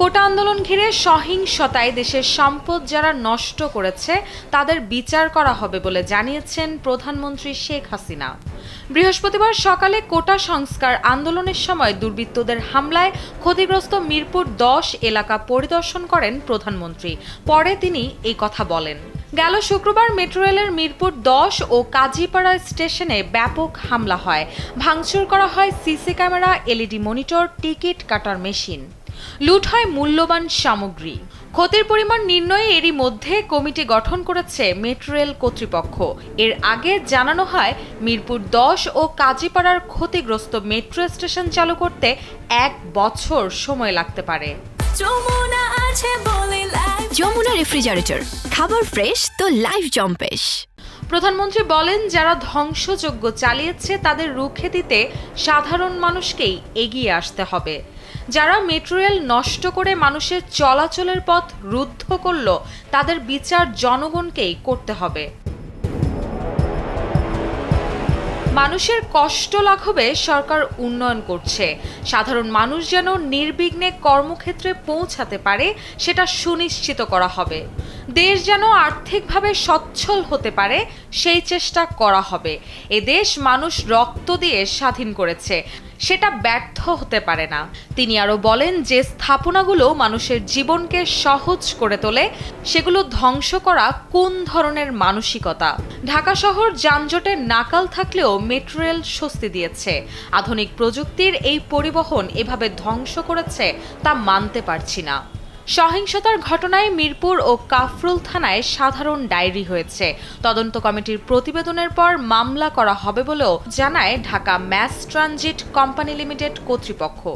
কোটা আন্দোলন ঘিরে সহিংসতায় দেশের সম্পদ যারা নষ্ট করেছে, তাদের বিচার করা হবে বলে জানিয়েছেন প্রধানমন্ত্রী শেখ হাসিনা। বৃহস্পতিবার সকালে কোটা সংস্কার আন্দোলনের সময় দুর্বৃত্তদের হামলায় ক্ষতিগ্রস্ত মিরপুর দশ এলাকা পরিদর্শন করেন প্রধানমন্ত্রী। পরে তিনি এই কথা বলেন। গেল শুক্রবার মেট্রো রেলের মিরপুর দশ ও কাজীপাড়া স্টেশনে ব্যাপক হামলা হয়। ভাঙচুর করা হয় CC camera, LED monitor, ticket কাটার মেশিন। লুট হয় মূল্যবান সামগ্রী। ক্ষতির পরিমাণ নির্ণয়ে এরই মধ্যে কমিটি গঠন করেছে মেট্রো রেল কর্তৃপক্ষ। এর আগে জানানো হয় মিরপুর দশ ও কাজীপাড়ার ক্ষতিগ্রস্ত মেট্রো স্টেশন চালু করতে এক বছর সময় লাগতে পারে। যমুনা রেফ্রিজারেটর খাবার ফ্রেশ তো লাইফ জম্পেশ। প্রধানমন্ত্রী বলেন যারা ধ্বংসযজ্ঞ চালিয়েছে তাদের রুখে দিতে সাধারণ মানুষকেই এগিয়ে আসতে হবে। যারা মেট্রো রেল নষ্ট করে মানুষের চলাচলের পথ রুদ্ধ করল, তাদের বিচার জনগণকেই করতে হবে। মানুষের কষ্ট লাঘবে সরকার উন্নয়ন করছে। সাধারণ মানুষ যেন নির্বিঘ্নে কর্মক্ষেত্রে পৌঁছাতে পারে, সেটা সুনিশ্চিত করা হবে। দেশ যেন আর্থিকভাবে সচ্ছল হতে পারে, সেই চেষ্টা করা হবে। এ দেশ মানুষ রক্ত দিয়ে স্বাধীন করেছে। সেটা ব্যর্থ হতে পারে না। তিনি আরও বলেন যে স্থাপনাগুলো মানুষের জীবনকে সহজ করে তোলে, সেগুলো ধ্বংস করা কোন ধরনের মানসিকতা? ঢাকা শহর যানজটে নাকাল থাকলেও মেট্রো রেল স্বস্তি দিয়েছে। আধুনিক প্রযুক্তির এই পরিবহন এভাবে ধ্বংস করেছে তা মানতে পারছি না। সহিংসতার ঘটনায় মিরপুর ও কাফরুল থানায় সাধারণ ডায়েরি হয়েছে। তদন্ত কমিটির প্রতিবেদনের পর মামলা করা হবে বলেও জানায় Dhaka mass transit company limited কর্তৃপক্ষ।